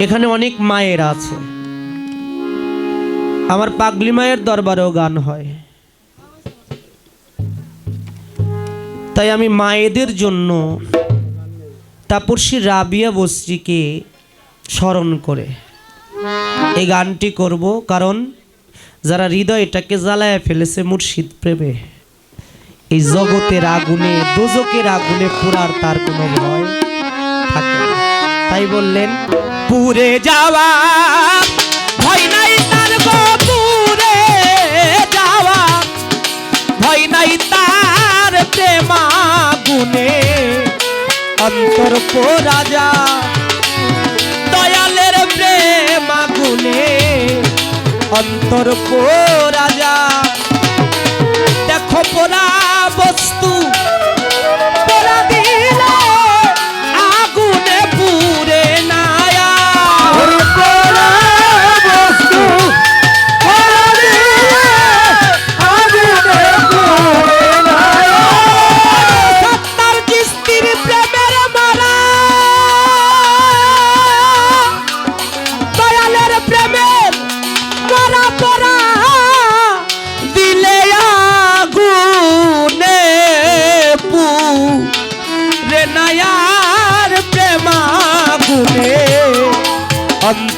এখানে অনেক মায়ের আছে আমার পাগলি মায়ের দরবারেও গান হয় তাই আমি মায়েদের জন্য তাপসী রাবিয়া বস্ত্রীকে স্মরণ করে এই গানটি করব কারণ যারা হৃদয়টাকে জ্বালায় ফেলেছে মুর্শিদ প্রেমে, এই জগতের আগুনে দোজকের আগুনে পুরার তার কোনো ভয় থাকে। তাই বললেন, পুরে যাওয়া ভয় নাই তার পুরে যাওয়া ভয় নাই তার প্রেমা গুনে অন্তর রাজা দয়ালের প্রেম আগুনে। অন্তর রাজা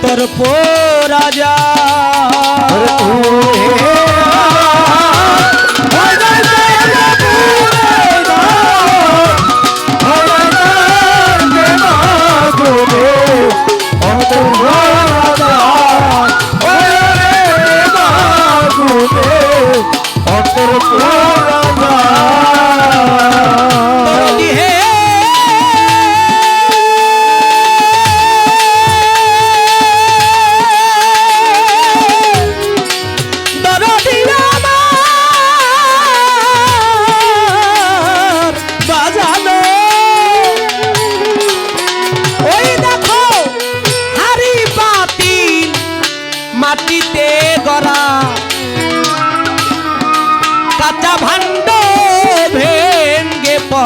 অন্তর পোরাজা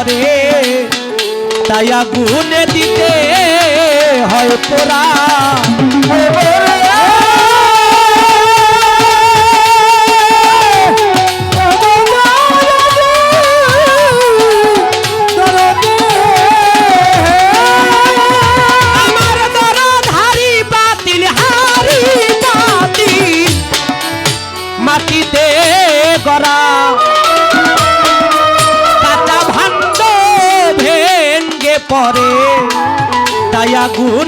পড়ে তাই আগুনে দিতে হয় পোড়া তাই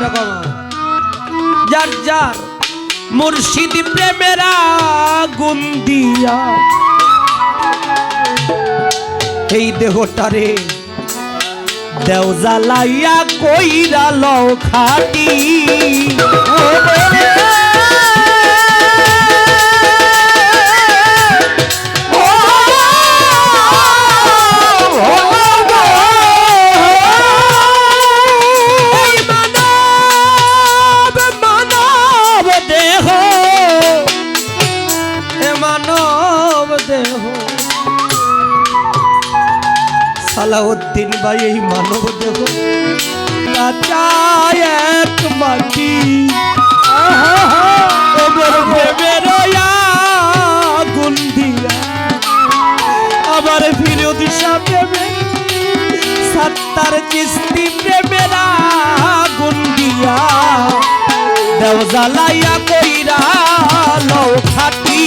কমা যার যার মুর্শিদ প্রেমেরা গুন্দিয়া এই দেহটারে দেও কইরা লও খাটি। আলাউদ্দিন ভাই, এই মানব দেহ মাটি। আবার ফিরে দিশা প্রেমে কিস্তি প্রেমেরা গুন্দিয়া দেও কইরা লও খাটি।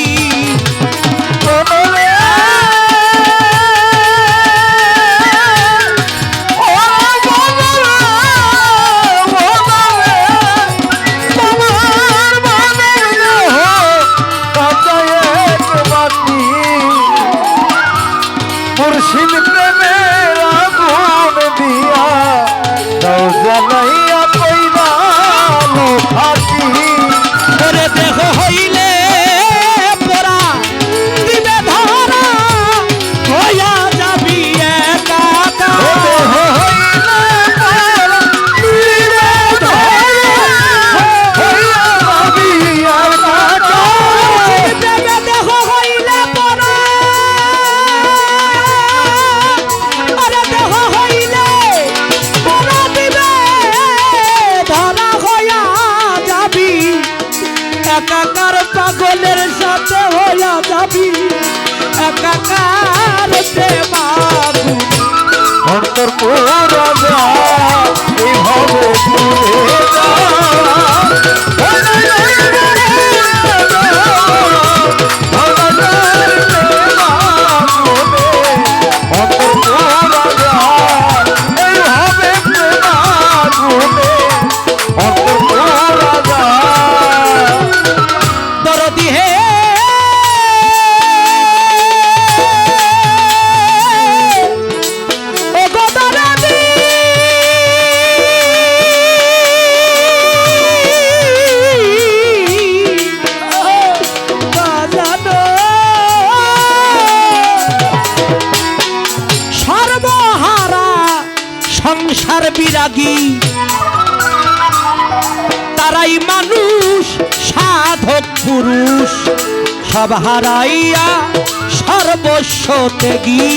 কর্পূর বিরাগী তারাই মানুষ সাধক পুরুষ সব হারাইয়া সর্বস্ব ত্যাগী।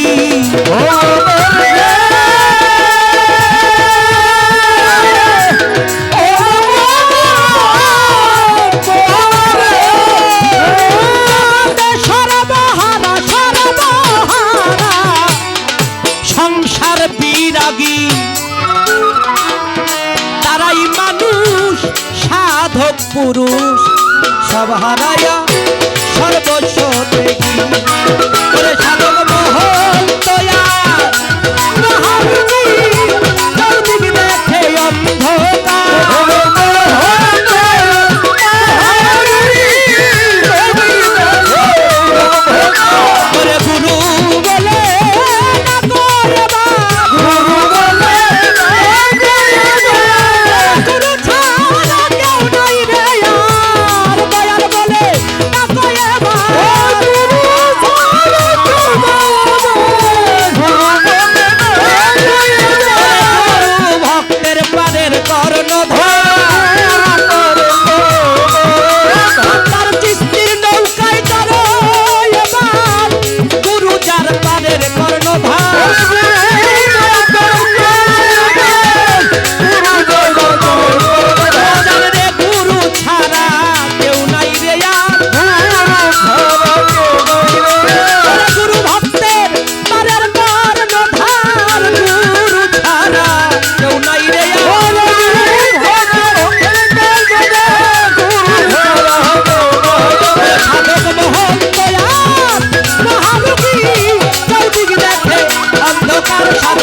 হারাইয়া সর্বস্ব দেখি।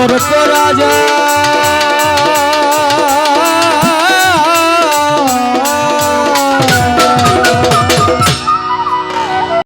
অন্তর করা যায়